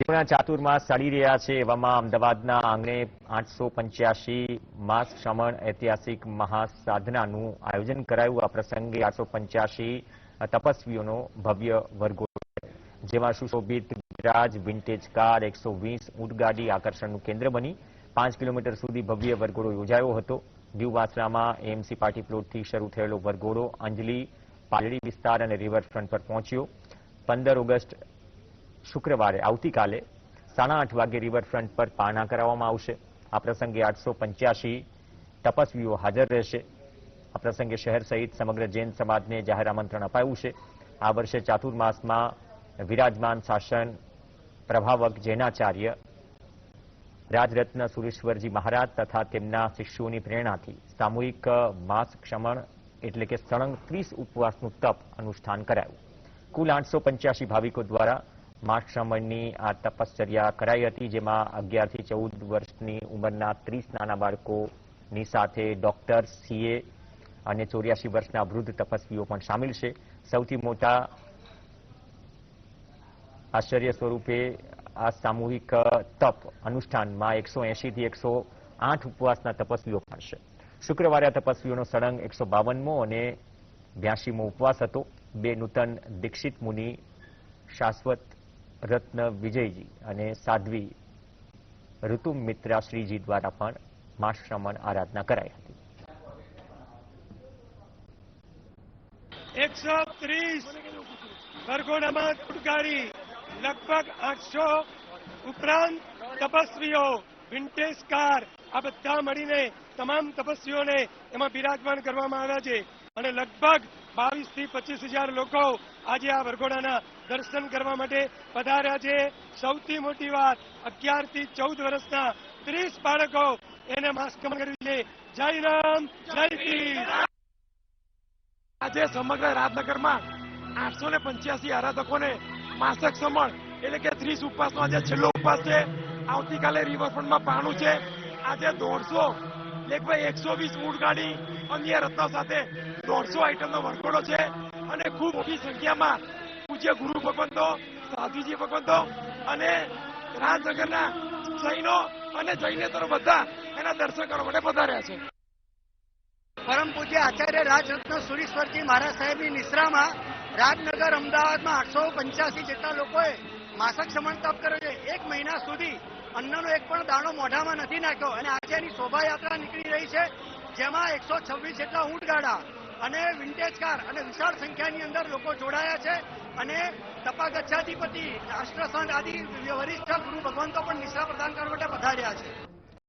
પૂર્ણ ચાતુર્માસ ચાલી રહ્યા છે એવામાં અમદાવાદના આંગણે આઠસો પંચ્યાસી માસ શ્રમણ ઐતિહાસિક મહાસાધનાનું આયોજન કરાયું. આ પ્રસંગે આઠસો પંચ્યાસી તપસ્વીઓનો ભવ્ય વર્ગો જેમાં સુશોભિત ગિરાજ વિન્ટેજ કાર એકસો વીસ ઊંટગાડી આકર્ષણનું કેન્દ્ર બની. પાંચ કિલોમીટર સુધી ભવ્ય વરઘોડો યોજાયો હતો. દીવ વાસણામાં એએમસી પાર્ટી પ્લોટથી શરૂ થયેલો વરઘોડો અંજલી, પાલડી વિસ્તાર અને રિવરફ્રન્ટ પર પહોંચ્યો. પંદર ઓગસ્ટ શુક્રવારે આવતીકાલે સાડા આઠ વાગે રિવરફ્રન્ટ પર પારણા કરાવવામાં આવશે. આ પ્રસંગે આઠસો તપસ્વીઓ હાજર રહેશે. આ પ્રસંગે શહેર સહિત સમગ્ર જૈન સમાજને જાહેર આમંત્રણ અપાયું છે. આ વર્ષે ચાતુર્માસમાં વિરાજમાન શાસન પ્રભાવક જૈનાચાર્ય રાજરત્ન સુરેશ્વરજી મહારાજ તથા તેમના શિષ્યોની પ્રેરણાથી સામૂહિક માસ ક્ષમણ એટલે કે સળંગ ત્રીસ ઉપવાસનું તપ અનુષ્ઠાન કરાયું. કુલ આઠસો પંચ્યાસી ભાવિકો દ્વારા માસ ક્ષમણની આ તપશ્ચર્યા કરાઈ હતી, જેમાં અગિયારથી ચૌદ વર્ષની ઉંમરના ત્રીસ નાના બાળકોની સાથે ડોક્ટર સીએ અને ચોર્યાસી વર્ષના વૃદ્ધ તપસ્વીઓ પણ સામેલ છે. સૌથી મોટા આશ્ચર્ય સ્વરૂપે આ સામૂહિક તપ અનુષ્ઠાનમાં એકસો એંશીથી એકસો આઠ ઉપવાસના તપસ્વીઓ પણ છે. શુક્રવારે આ તપસ્વીઓનો સળંગ એકસો બાવનમો અને બ્યાસીમો ઉપવાસ હતો. બે નૂતન દીક્ષિત મુનિ શાશ્વત રત્ન વિજયજી અને સાધ્વી ઋતુ મિત્રાશ્રીજી દ્વારા પણ માશ્રમણ આરાધના કરાઈ હતી. એકસો ત્રીસ વરઘોડામાં ચૂંટકારી લગભગ આઠસો ઉપરાંત તપસ્વીઓ વિન્ટેજ કાર આ બધા મળીને તમામ તપસ્વીઓને એમાં બિરાજમાન કરવામાં આવ્યા છે અને લગભગ બાવીસથી પચીસ હજાર લોકો આજે આ વરઘોડાના દર્શન કરવા માટે પધાર્યા છે. સૌથી મોટી વાત, અગિયારથી ચૌદ વર્ષના ત્રીસ બાળકો એને માસ્કમ કર્યું છે. જય રામ, જય આજે સમગ્ર રાજનગરમાં આઠસો ને પંચ્યાસી આરાધકોને માસક સમણ એટલે કે ત્રીસ ઉપવાસનો આજે છેલ્લો ઉપવાસ છે. આવતીકાલે રિવરફ્રન્ટમાં પાણું છે. આજે દોઢસો લગભગ એકસો વીસ ગાડી અન્ય રત્નો સાથે દોઢસો આઈટમનો વરઘોડો છે અને ખૂબ મોટી સંખ્યામાં પૂજ્ય ગુરુ ભગવંતો, સાધુજી ભગવંતો અને રાજનગરના જૈનો અને જૈનેતરો બધા એના દર્શન કરવા માટે પધાર્યા છે. પરમ પૂજ્ય આચાર્ય રાજરત્ન સુરેશ્વરજી મહારાજ સાહેબની નિશ્રામાં રાજનગર અમદાવાદમાં આઠસો પંચ્યાસી જેટલા લોકોએ માસક સમણ તપ કર્યો છે. એક મહિના સુધી અન્નનો એક પણ દાણો મોઢામાં નથી નાખ્યો. અને આજે એની શોભાયાત્રા નીકળી રહી છે, જેમાં એકસો છવ્વીસ જેટલા ઊંટગાડા અને વિન્ટેજ કાર અને વિશાળ સંખ્યાની અંદર લોકો જોડાયા છે. અને તપા ગચ્છાધિપતિ રાષ્ટ્રસંઘ આદિ વરિષ્ઠ ગુરુ ભગવંતો પણ નિશા પ્રદાન કરવા માટે પધાર્યા છે.